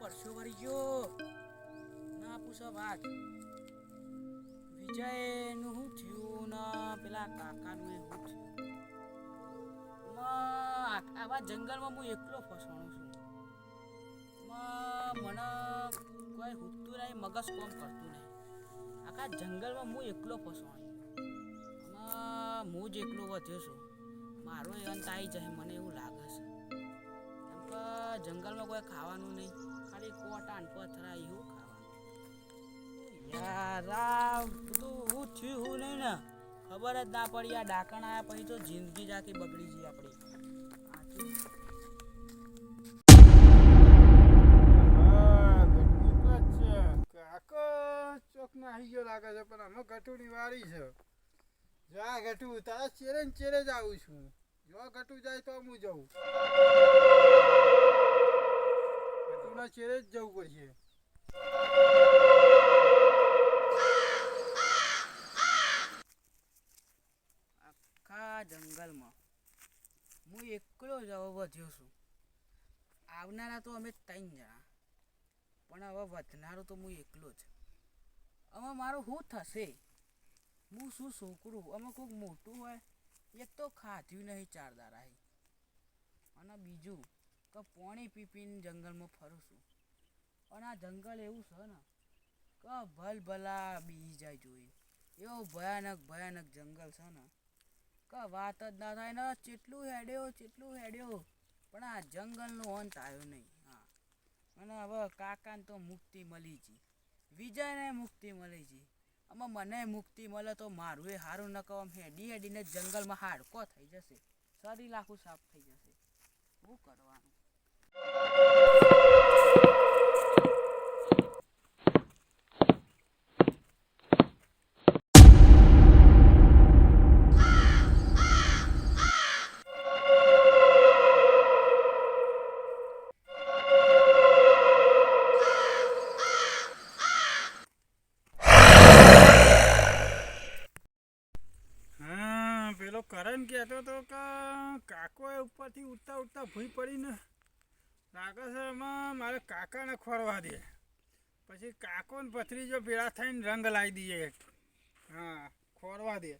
પરસ્યો વળી ગયો ના પૂછો વાત. વિજયનું હું થયું ના પેલા કાકાનું એ શું થયું. આવા જંગલમાં હું એકલો ફસાણું છું. મને કોઈ હુતું નહીં, મગજ કોમ કરતું નહીં. આખા જંગલમાં હું એકલો ફસાણું હું જ એકલો વધ્યો છું. મારો અંત આવી જાય, મને એવું લાગે. કે જંગલમાં કોઈ ખાવાનું નહીં. ખાલી કોટા ને પથરા એવું ખાવાનું. હું થયું હું નહીં ને. ખબર જ ના પડી, આ ડાકણ આવ્યા પછી તો જિંદગી જ બગડી ગઈ આપણી નાહી ગયો લાગે છે પણ આમાં ગટુની વારી છે જા ગટુ તારા ચેરે ચેરે જ આવું છું. જો ગટુ જાય તો હું જઉં. ગટુના ચેરે જ જવું પડશે. આખા જંગલમાં હું એકલો જ વધ્યો છું. આવનારા તો અમે ત્રણ જણા. પણ હવે વધનારો તો હું એકલો જ. હવે મારું શું થશે? હું શું છોકરું? અમે કોઈક મોટું હોય? એક તો ખાધ્યું નહીં ચાર દારા અને બીજું કે પાણી પી પીને જંગલમાં ફરું છું. અને આ જંગલ એવું છે ને, કે ભલ ભલા બી જાય જોઈ એવો ભયાનક ભયાનક જંગલ છે ને. કે વાત જ ના થાય ને, ચેટલું હેડ્યો ચેટલું હેડ્યો. પણ આ જંગલનો અંત આવ્યો નહીં, હા. અને હવે કાકાને તો મુક્તિ મળી છે. વિજયને મુક્તિ મળી છે. આમાં મને મુક્તિ મળે તો મારું એ સારું ન કહો હેડી હેડીને જંગલમાં હાડકો થઈ જશે. શરીર આખું સાફ થઈ જશે. શું કરવાનું? પેલો કરણ કહેતો તો કે કાકો એ ઉપરથી ઉડતા ઉડતા ભૂઈ પડીને એમાં મારે કાકાને ખોરવા દે. પછી કાકોને ને જો ભેળા થઈને રંગ લાવી દઈએ. હા, ખોરવા દે.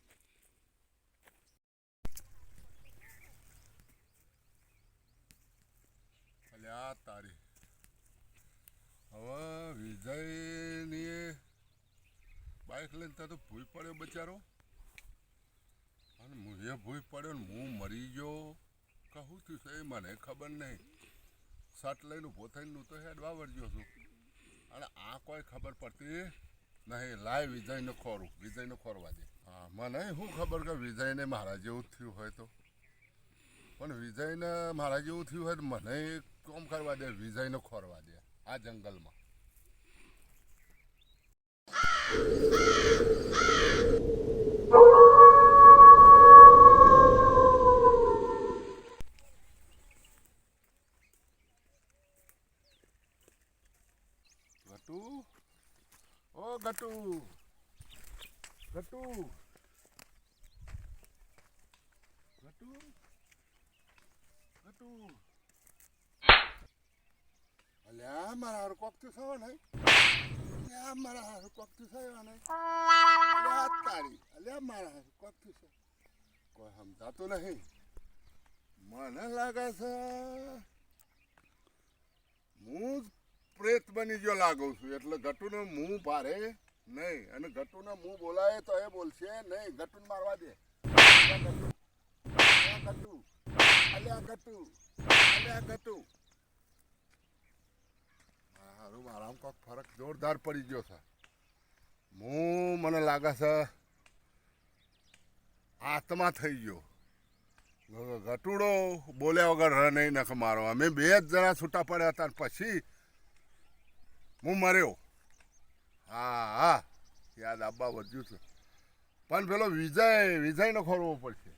અલ્યા તારી. હવે વિજયની બાઇક લઈને ત્યાં તો ભૂઈ પડ્યો બચારો. અને એ ભૂઈ પડ્યો ને હું મરી ગયો. કહું છે એ મને ખબર નહીં. સટ લઈને ઊભો થઈને હું તો હેડવા વળગ્યો છું. અને આ કોઈ ખબર પડતી નહીં. લાય વિજયને ખોરું. વિજયને ખોરવા દે. હા, મને શું ખબર કે વિજયને મારા જેવું થયું હોય તો? પણ વિજયને મારા જેવું થયું હોય તો મને કોમ કરવા દે, વિજયને ખોરવા દે, આ જંગલમાં. ઓ ગટુ ગટુ. ગટુ ગટુ. અલ્યા મારા હારું કોક તો થવા નહીં અલ્યા મારા હારું કોક તો થયો નહીં? અલ્યા તારી અલ્યા મારા હારું કોક તો થયો? કોઈ સમજાતું નહીં. મને લાગે છે, હું પ્રેત બની ગયો લાગુ છું. એટલે ગટુનો મું ભારે નહીં. અને ગટુનો મું બોલાય તો એ બોલશે નહીં. ઘટુને મારવા દે. ગટુ. અલ્યા ગટુ. અલ્યા ઘટુ મારું મારામાં કોઈક ફરક જોરદાર પડી ગયો છે. હું મને લાગે છે આત્મા થઈ ગયો. ઘટુડો બોલ્યા વગર રહે નહીં, નખ મારો અમે બે જ જણા છૂટા પડ્યા હતા પછી હું મર્યો. હા હા. યાદ આવવા વધ્યું છે. પણ પેલો વિજય વિજયનો ખોરવો પડશે.